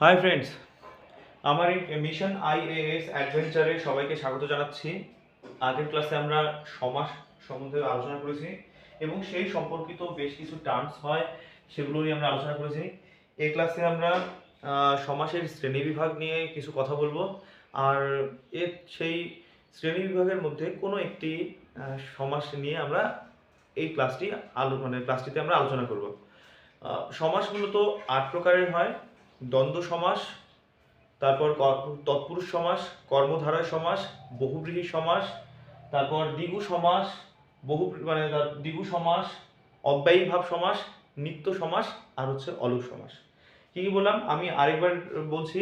Hi friends আমার এই mission IAS অ্যাডভেঞ্চারে সবাইকে স্বাগত জানাচ্ছি। আগের ক্লাসে আমরা সমাস সম্বন্ধে আলোচনা করেছি এবং সেই সম্পর্কিত বেশ কিছু টার্মস হয় সেগুলো নিয়ে আমরা আলোচনা করেছি। এই ক্লাসে আমরা সমাসের শ্রেণীবিভাগ নিয়ে কিছু কথা বলব। আর এর সেই শ্রেণীবিভাগের মধ্যে কোনো একটি সমাস নিয়ে আমরা এই ক্লাসটি আলো মানে ক্লাসটিতে আমরা আলোচনা করব। সমাস মূলত আট প্রকারের হয়। দ্বন্দ্ব সমাস, তারপর তৎপুরুষ সমাস, কর্মধারয় সমাস, বহুব্রীহি সমাস, তারপর দ্বিগু সমাস, বহু মানে দ্বিগু সমাস, অব্যয়ী ভাব সমাস, নিত্য সমাস, আর হচ্ছে অলুক সমাস। কি কি বললাম? আমি আরেকবার বলছি,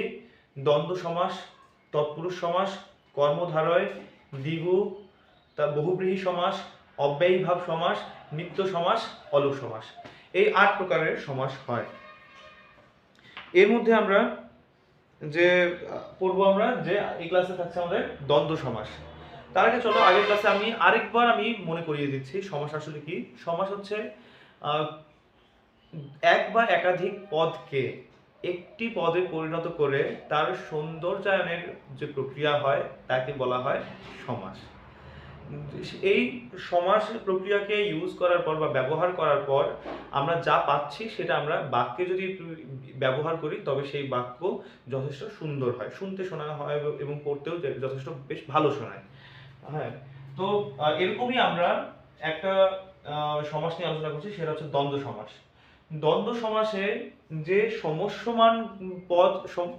দ্বন্দ্ব সমাস, তৎপুরুষ সমাস, কর্মধারয় দ্বিগু, তা বহুব্রীহি সমাস, অব্যয়ী ভাব সমাস, নিত্য সমাস অলুক সমাস। এই আট প্রকারের সমাস হয়। এর মধ্যে আমরা যে, পড়ব আমরা যে, এই ক্লাসে থাকছে আমাদের দ্বন্দ্ব সমাস। তার আগে চলো, আগের ক্লাসে আমি আরেকবার আমি মনে করিয়ে দিচ্ছি, সমাস আসলে কি? সমাস হচ্ছে এক বা একাধিক পদকে একটি পদে পরিণত করে তার সৌন্দর্যায়নের যে প্রক্রিয়া হয়, তাকে বলা হয় সমাস। এই সমাস প্রক্রিয়াকে ইউজ করার পর বা ব্যবহার করার পর আমরা যা পাচ্ছি সেটা আমরা বাক্যে যদি ব্যবহার করি, তবে সেই বাক্য যথেষ্ট সুন্দর হয়। শুনতে শোনা হয় এবং পড়তেও যথেষ্ট বেশ ভালো শোনায়। হ্যাঁ তো এরকমই আমরা একটা সমাস নিয়ে আলোচনা করছি, সেটা হচ্ছে দ্বন্দ্ব সমাস। দ্বন্দ্ব সমাসে যে সমস্যমান পদ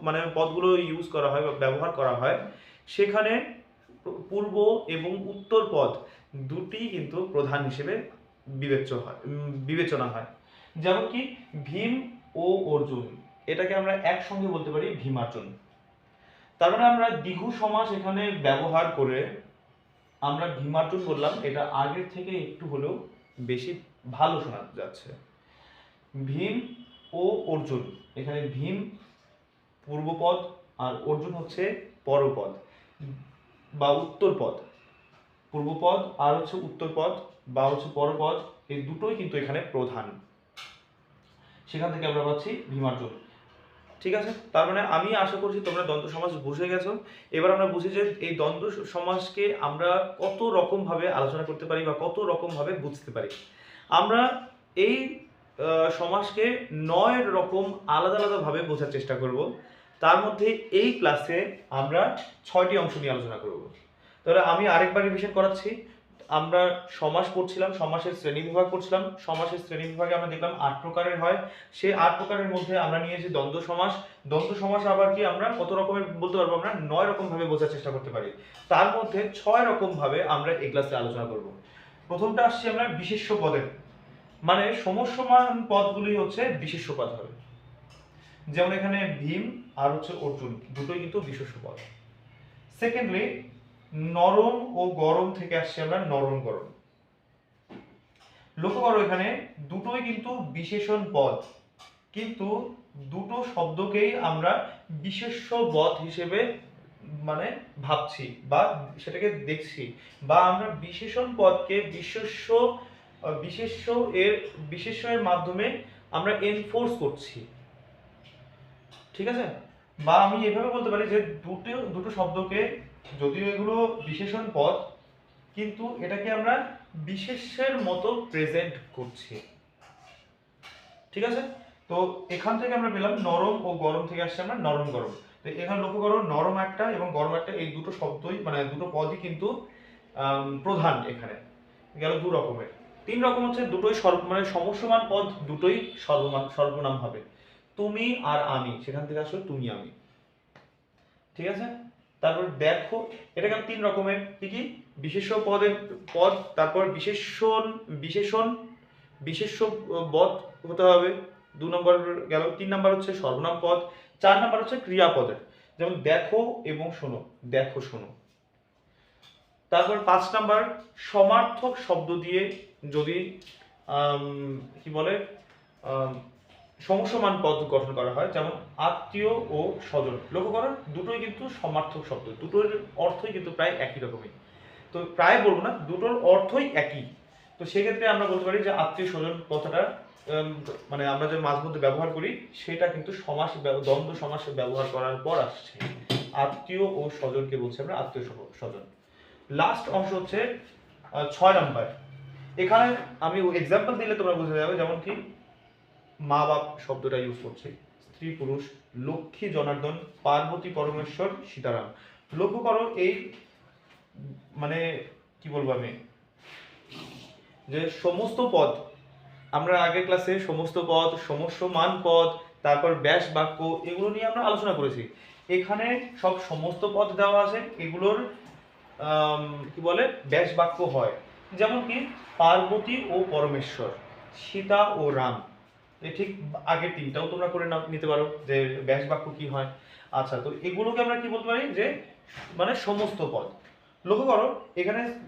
মানে পদগুলো ইউজ করা হয় বা ব্যবহার করা হয়, সেখানে পূর্ব এবং উত্তর পদ দুটি কিন্তু প্রধান হিসেবে বিবেচ্য হয় বিবেচনা হয়। যেমন কি ভীম ও অর্জুন, এটাকে আমরা একসঙ্গে বলতে পারি ভীমার্জুন তার মানে আমরা দ্বিগু সমাস এখানে ব্যবহার করে আমরা ভীমার্জুন বললাম, এটা আগের থেকে একটু হলেও বেশি ভালো শোনা যাচ্ছে। ভীম ও অর্জুন, এখানে ভীম পূর্বপদ আর অর্জুন হচ্ছে পরপদ বা উত্তর পদ। পূর্বপদ আর হচ্ছে উত্তর পদ বা হচ্ছে পরপদ এই দুটোই কিন্তু এখানে প্রধান। সেখান থেকে আমরা পাচ্ছি ভীমার্জন ঠিক আছে? তার মানে আমি আশা করছি তোমরা দ্বন্দ্ব সমাজ বুঝে গেছো। এবার আমরা বুঝি যে এই দ্বন্দ্ব সমাজকে আমরা কত রকম ভাবে আলোচনা করতে পারি বা কত রকম ভাবে বুঝতে পারি। আমরা এই সমাজকে নয় রকম আলাদা আলাদা ভাবে বোঝার চেষ্টা করব। তার মধ্যে এই ক্লাসে আমরা ছয়টি অংশ নিয়ে আলোচনা করব। তাহলে আমি আরেকবার রিভিশন করাচ্ছি। আমরা সমাস পড়ছিলাম, সমাসের শ্রেণি বিভাগ পড়ছিলাম। সমাসের শ্রেণি বিভাগে আমরা দেখলাম আট প্রকারের হয়। সেই আট প্রকারের মধ্যে আমরা নিয়েছি দ্বন্দ্ব সমাস। দ্বন্দ্ব সমাস আবার কি আমরা কত রকমের বলতে পারব আমরা? নয় রকম ভাবে বোঝার চেষ্টা করতে পারি। তার মধ্যে ছয় রকম ভাবে আমরা এই ক্লাসে আলোচনা করব। প্রথমটা আসছি আমরা বিশেষ্য পদের মানে সমস্যমান পদগুলি হচ্ছে বিশেষ্য পদ হবে। যেমন এখানে ভীম আর হচ্ছে অর্জুন দুটোই কিন্তু বিশেষ পদ। সেকেন্ডলি নরম ও গরম থেকে আসছে আমরা নরম গরম। লক্ষ্য করো এখানে দুটোই কিন্তু বিশেষণ পদ কিন্তু দুটো শব্দকেই আমরা বিশেষ্য পদ হিসেবে মানে ভাবছি বা সেটাকে দেখছি বা আমরা বিশেষণ পদকে বিশেষ্য আহ, বিশেষ্য এর বিশেষ্য এর মাধ্যমে আমরা এনফোর্স করছি। ঠিক আছে? বা আমি এভাবে বলতে পারি যে দুটো দুটো শব্দকে যদিও এগুলো বিশেষণ পদ, কিন্তু এটাকে আমরা বিশেষের মতো প্রেজেন্ট করছি। ঠিক আছে? তো এখান থেকে আমরা পেলাম নরম ও গরম থেকে আসছে আমরা নরম, গরম। তো এখানে লক্ষ্য করো, নরম একটা এবং গরম একটা, এই দুটো শব্দই মানে দুটো পদই কিন্তু প্রধান এখানে। গেল দু রকমের। তিন রকম হচ্ছে, দুটোই সর্ব মানে সমস্যমান পদ, দুটোই সর্বমান সর্বনাম হবে। তুমি আর আমি, সেখান থেকে আসলে তুমি আমি। ঠিক আছে? তারপর দেখো, এটা কেন তিন রকমের? কি কি? বিশেষ্য পদের পদ, তারপর বিশেষণ বিশেষণ, বিশেষ্য পদ হতে হবে। দু নম্বর গেল, তিন নম্বর হচ্ছে সর্বনাম পদ, চার নম্বর হচ্ছে ক্রিয়াপদের। যেমন দেখো এবং শোনো, দেখো, শোনো। তারপর পাঁচ নাম্বার, সমার্থক শব্দ দিয়ে যদি কি বলে আম, সমস্যমান পদ গঠন করা হয় যেমন আত্মীয় ও স্বজন। লক্ষ্য করো দুটোই কিন্তু সমার্থক শব্দ। দুটোর অর্থই কিন্তু প্রায় একই রকমই। তো প্রায় বলব না দুটোর অর্থই একই। তো সেক্ষেত্রে আমরা বলতে পারি যে আত্মীয় স্বজন কথাটা মানে আমরা যে মাঝ মধ্যে ব্যবহার করি সেটা কিন্তু সমাস দ্বন্দ্ব সমাস ব্যবহার করার পর আসছে। আত্মীয় ও স্বজনকে বলছি আমরা আত্মীয় স্বজন। লাস্ট অংশ হচ্ছে ছয় নাম্বার এখানে আমি এক্সাম্পল দিলে তোমরা বুঝে যাবে যেমন কি মা বাপ শব্দটা ইউজ করছে। স্ত্রী পুরুষ, লক্ষ্মী জনার্দন, পার্বতী পরমেশ্বর, সীতারাম। লক্ষ্য করো এই মানে কি বলব আমি? যে সমস্ত পদ, আমরা আগের ক্লাসে সমস্ত পদ, সমস্যমান পদ, তারপর ব্যাস বাক্য, এগুলো নিয়ে আমরা আলোচনা করেছি। এখানে সব সমস্ত পদ দেওয়া আছে, এগুলোর কি বলে, ব্যাস বাক্য হয়। যেমন কি, পার্বতী ও পরমেশ্বর, সীতা ও রাম। ঠিক আগের তিনটাও তোমরা করে নিতে পারো যে ব্যাস বাক্য কি হয়। আচ্ছা তো এগুলোকে আমরা কি বলতে পারি? যে মানে সমস্ত পদ। লক্ষ্য করো, এখানে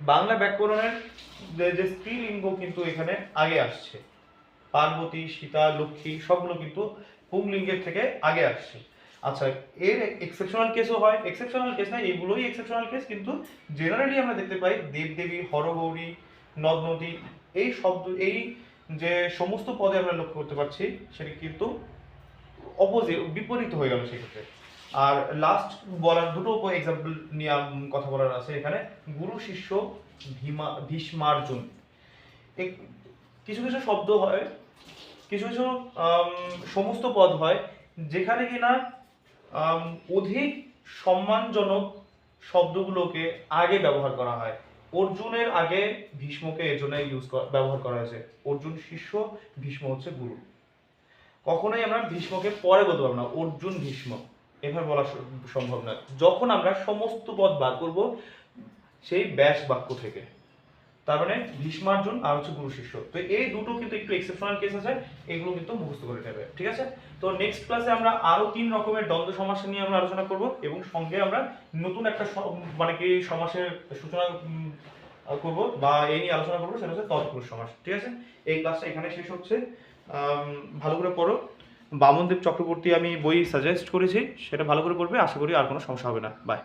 বাংলা ব্যাকরণের যে- স্ত্রীলিঙ্গ কিন্তু এখানে আগে আসছে। পার্বতী, সীতা, লক্ষ্মী সবগুলো কিন্তু পুংলিঙ্গের থেকে আগে আসছে। আচ্ছা এর এক্সেপশনাল কেসও হয়। এক্সেপশনাল কেস না, এগুলোই এক্সেপশনাল কেস কিন্তু জেনারেলি আমরা দেখতে পাই দেবদেবী, হরগৌরী, নদ নদী, এই শব্দ, এই যে সমস্ত পদে আমরা লক্ষ্য করতে পারছি, সেটা কিন্তু অপোজিট বিপরীত হয়ে গেল সেক্ষেত্রে। আর লাস্ট বলার দুটো এক্সাম্পল নিয়ে কথা বলার আছে এখানে। গুরু শিষ্য ভীমা ভীষ্মার্জুন। কিছু কিছু শব্দ হয়, কিছু কিছু সমস্ত পদ হয়, যেখানে কিনা অধিক সম্মানজনক শব্দগুলোকে আগে ব্যবহার করা হয়। অর্জুনের আগে ভীষ্মকে এর ইউজ ব্যবহার করা হয়েছে। অর্জুন শিষ্য, ভীষ্ম হচ্ছে গুরু। কখনোই আমরা ভীষ্মকে পরে বলতে পারব না, অর্জুন ভীষ্ম। এভাবে বলা সম্ভব নয়। যখন আমরা সমস্ত পদ বার করব, সেই ব্যাস বাক্য থেকে। তার মানে ভীষ্মার্জুন আর হচ্ছে গুরু শিষ্য তো এই দুটো কিন্তু একটু এক্সেপশনাল কেস আছে, এগুলো কিন্তু মুখস্থ করে নেবে, ঠিক আছে? তো নেক্সট ক্লাসে আমরা আরও তিন রকমের দ্বন্দ্ব সমাস নিয়ে আমরা আলোচনা করব এবং সঙ্গে আমরা নতুন একটা মানে কি সমাসের সূচনা করব বা এই নিয়ে আলোচনা করব, সেটা হচ্ছে তৎপুরুষ সমাস, ঠিক আছে? এই ক্লাসটা এখানে শেষ হচ্ছে। ভালো করে পড়ো। বামনদেব চক্রবর্তী আমি বই সাজেস্ট করেছি, সেটা ভালো করে পড়বে, আশা করি আর কোনো সমস্যা হবে না। বাই